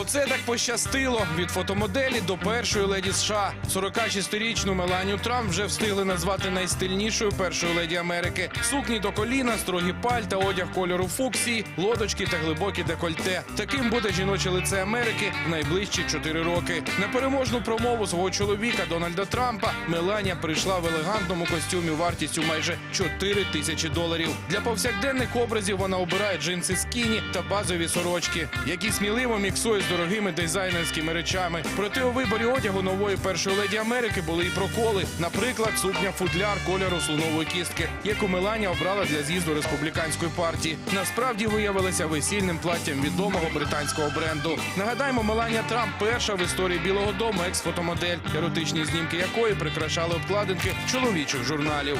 Оце так пощастило від фотомоделі до першої леді США. 46-річну Меланію Трамп вже встигли назвати найстильнішою першою леді Америки. Сукні до коліна, строгі пальта, одяг кольору фуксії, лодочки та глибокі декольте. Таким буде жіноче лице Америки в найближчі 4 роки. На переможну промову свого чоловіка Дональда Трампа Меланія прийшла в елегантному костюмі вартістю майже 4 тисячі доларів. Для повсякденних образів вона обирає джинси скіні та базові сорочки, які сміливо міксує дорогими дизайнерськими речами. Проте у виборі одягу нової першої леді Америки були і проколи. Наприклад, сукня футляр кольору слонової кістки, яку Меланія обрала для з'їзду республіканської партії. Насправді виявилася весільним платтям відомого британського бренду. Нагадаємо, Меланія Трамп перша в історії Білого Дому екс-фотомодель, еротичні знімки якої прикрашали обкладинки чоловічих журналів.